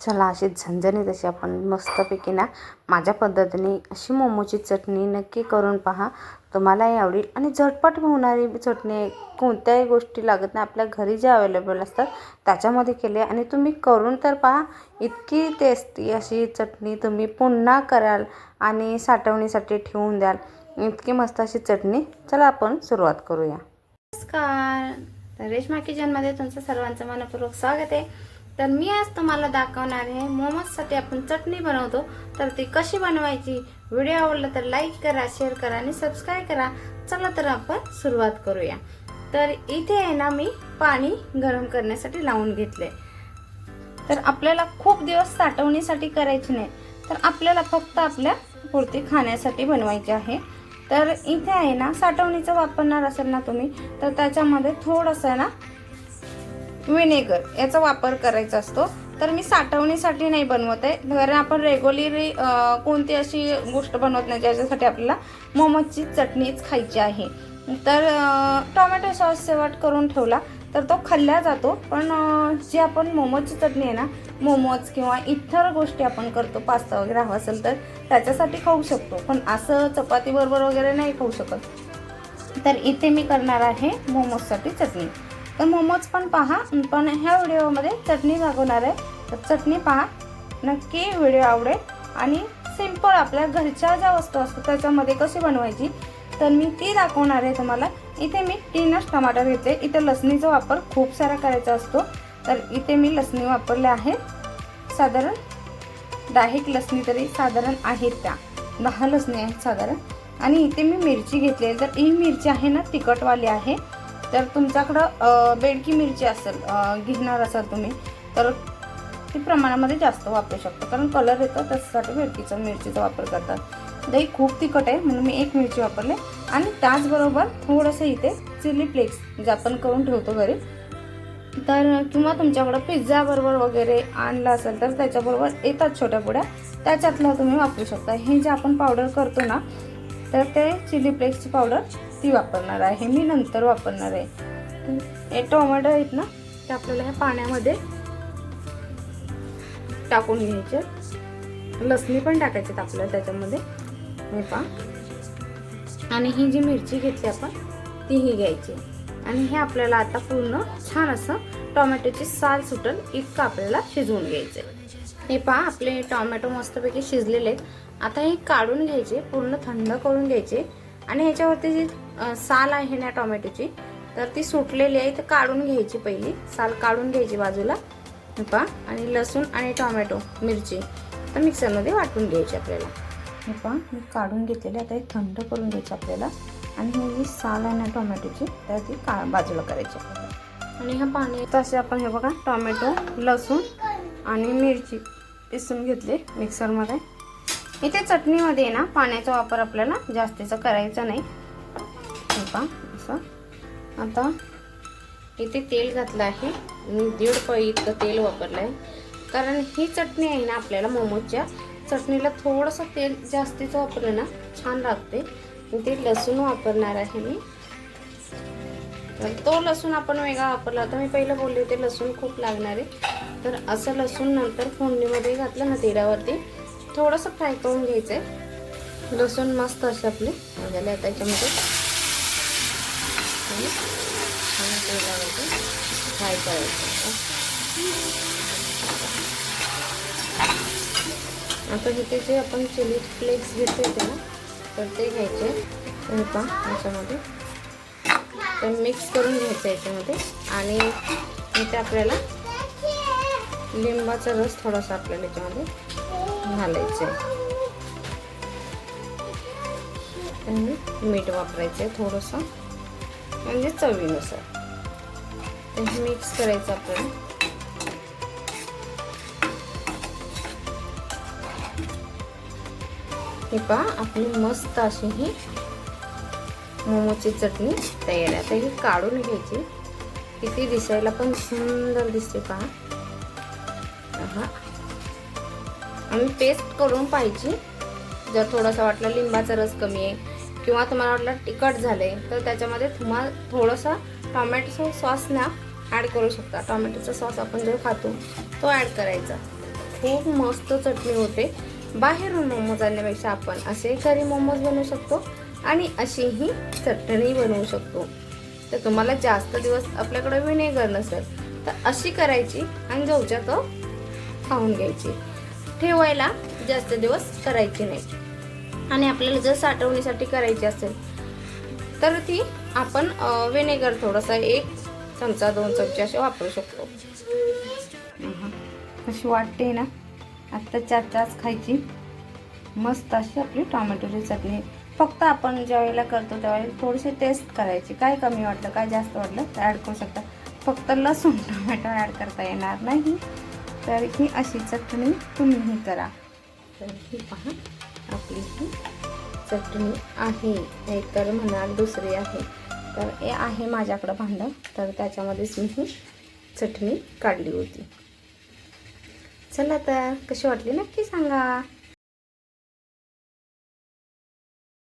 चला अशी झणझणीत अशी आपण मस्तपैकी ना माझ्या पद्धतीने अशी मोमोची चटणी नक्की करून पहा. तुम्हालाही आवडेल आणि झटपट होणारी चटणी कोणत्याही गोष्टी लागत नाही. आपल्या घरी जे अवेलेबल असतात त्याच्यामध्ये केले आणि तुम्ही करून तर पहा. इतकी टेस्टी अशी चटणी तुम्ही पुन्हा कराल आणि साठवणीसाठी ठेवून द्याल. इतकी मस्त अशी चटणी. चला आपण सुरुवात करूया. नमस्कार. रेशमा किचनमध्ये तुमचं सर्वांचं मनपूर्वक स्वागत आहे. तर मी आज तुम्हाला दाखवणार आहे मोमोजसाठी आपण चटणी बनवतो. तर ती कशी बनवायची? व्हिडिओ आवडला तर लाईक करा शेअर करा आणि सबस्क्राईब करा. चला तर आपण सुरुवात करूया. तर इथे आहे ना मी पाणी गरम करण्यासाठी लावून घेतले तर आपल्याला खूप दिवस साठवणीसाठी करायची नाही. तर आपल्याला फक्त आपल्या पुरती खाण्यासाठी बनवायची आहे. तर इथे आहे ना साठवणीचं वापरणार असेल ना तुम्ही तर त्याच्यामध्ये थोडंसं ना व्हिनेगर याचा वापर करायचा असतो. तर मी साठवणीसाठी नाही बनवत आहे. कारण आपण रेग्युलरली कोणती अशी गोष्ट बनवत नाही ज्याच्यासाठी आपल्याला मोमोजची चटणीच खायची आहे. तर टोमॅटो सॉस सेवट करून ठेवला. तर तो खाल्ला जातो. पण जी आपण मोमोजची चटणी आहे ना मोमोज किंवा इतर गोष्टी आपण करतो पास्ता वगैरे हवा असेल तर त्याच्यासाठी खाऊ शकतो. पण असं चपातीबरोबर वगैरे नाही खाऊ शकत. तर इथे मी करणार आहे मोमोजसाठी चटणी. तर मोमोज पण पहा. पण ह्या व्हिडिओमध्ये चटणी दाखवणार आहे. तर चटणी पहा. नक्की व्हिडिओ आवडेल. आणि सिंपल आपल्या घरच्या ज्या वस्तू असतात त्याच्यामध्ये कशी बनवायची तर मी ती दाखवणार आहे तुम्हाला. इथे मी तीनच टमाटर घेतले इथे लसणीचा वापर खूप सारा करायचा असतो. तर इथे मी लसणी वापरल्या आहेत. साधारण दहा लसणी तरी साधारण आहेत त्या. दहा लसणी आहेत साधारण. आणि इथे मी मिरची घेतली आहे तर ही मिरची आहे ना तिखटवाली आहे. तर तुमच्याकडं बेडकी मिरची असेल घेणार असाल तुम्ही तर ती प्रमाणामध्ये जास्त वापरू शकता. कारण कलर येतो त्याच्यासाठी बेडकीचा मिरचीचा वापर करतात. दही खूप तिखट आहे म्हणून मी एक मिरची वापरले. आणि त्याचबरोबर थोडंसं इथे चिली फ्लेक्स जे आपण करून ठेवतो घरी. तर किंवा तुमच्याकडं पिझ्झाबरोबर वगैरे आणला असेल तर त्याच्याबरोबर येतात छोट्या पुड्या त्याच्यातलं तुम्ही वापरू शकता. हे जे आपण पावडर करतो ना तर ते चिली फ्लेक्सची पावडर ती वापरणार आहे. मी नंतर वापरणार आहे. हे टोमॅटो आहेत ना ते आपल्याला ह्या पाण्यामध्ये टाकून घ्यायचे. लसणी पण टाकायचे आपल्याला त्याच्यामध्ये. हे पा आणि ही जी मिरची घेतली आपण तीही घ्यायची. आणि हे आपल्याला आता पूर्ण छान असं टोमॅटोची साल सुटल इतकं आपल्याला शिजवून घ्यायचं हे पहा आपले टोमॅटो मस्तपैकी शिजलेले आहेत. आता हे काढून घ्यायचे पूर्ण थंड करून घ्यायचे. आणि ह्याच्यावरती जी साल आहे ना टोमॅटोची तर ती सुटलेली आहे तर काढून घ्यायची पहिली. साल काढून घ्यायची बाजूला. हे आणि लसूण आणि टोमॅटो मिरची तर मिक्सरमध्ये वाटून घ्यायची आपल्याला. हे पहा. मी काढून घेतलेली आता हे थंड करून घ्यायची आपल्याला. आणि ही जी साल आहे ना टोमॅटोची तर ती का बाजूला करायची. आणि ह्या पाणी तसे आपण हे बघा टोमॅटो लसूण आणि मिरची पिसून घेतली मिक्सरमध्ये. इथे चटणीमध्ये ना पाण्याचा वापर आपल्याला जास्तीचा करायचा नाही. हे असं. आता इथे तेल घातलं आहे. मी दीड पळी इतकं तेल वापरलं आहे कारण ही चटणी आहे ना आपल्याला मोमोजच्या. चटणीला थोडंसं तेल जास्तीचं वापरलं ना छान लागते. इथे लसूण वापरणार आहे मी. तो लसूण आपण वेगळा वापरला. होता मी पहिलं बोलले होते लसूण खूप लागणार आहे. तर असं लसूण नंतर फोडणीमध्ये घातलं ना तेलावरती. थोडंसं फ्राय करून घ्यायचं आहे. लसूण मस्त असे आपले झाले आता याच्यामध्ये. फ्राय करायचं आता. इथे जे आपण चिली फ्लेक्स घेतले होते ना तर ते घ्यायचे हे याच्यामध्ये. तर मिक्स करून घ्यायचं याच्यामध्ये. आणि इथे आपल्याला लिंबाचा रस थोडासा आपल्याला याच्यामध्ये घालायचं. आहे आणि मीठ वापरायचं आहे थोडंसं म्हणजे चवीनुसार. तर मिक्स करायचं आपल्याला हे पहा आपली मस्त अशी ही मोमोची चटणी तयार आहे. आता ही काढून घ्यायची. किती दिसायला पण सुंदर दिसते पहा. हा आम्ही पेस्ट करून पाहिजे. जर थोडासा वाटलं लिंबाचा रस कमी आहे किंवा तुम्हाला वाटलं तिखट झाले तर त्याच्यामध्ये तुम्हाला थोडंसं टॉमॅटोचा सॉस ना ॲड करू शकता. टॉमॅटोचा सॉस आपण जो खातो तो ॲड करायचा. खूप मस्त चटणी होते. बाहेरून मोमोज आणण्यापेक्षा आपण असे घरी मोमोज बनवू शकतो आणि अशीही चटणी बनवू शकतो. तर तुम्हाला जास्त दिवस आपल्याकडे विनेगर नसेल तर अशी करायची आणि जाऊच्या तो खाऊन घ्यायची. ठेवायला जास्त दिवस करायची नाही. आणि आपल्याला जर साठवणीसाठी करायची असेल तर ती आपण व्हिनेगर थोडासा एक चमचा दोन चमचे असे वापरू शकतो. अशी कशी वाटते ना? आत्ता चार तास खायची. मस्त अशी आपली टोमॅटोची चटणी. फक्त आपण ज्यावेळेला करतो त्यावेळेला थोडीशी टेस्ट करायची. काय कमी वाटलं काय जास्त वाटलं तर ॲड करू शकता. फक्त लसूण टोमॅटो ॲड करता येणार नाही. तर ही अशी चटणी तुम्हीही करा. तर ही पहा आपली ही चटणी आहे. एक तर म्हणाल दुसरी आहे. तर हे आहे माझ्याकडं भांडं. तर त्याच्यामध्येच मी ही चटणी काढली होती. चला तर कशी वाटली नक्की सांगा.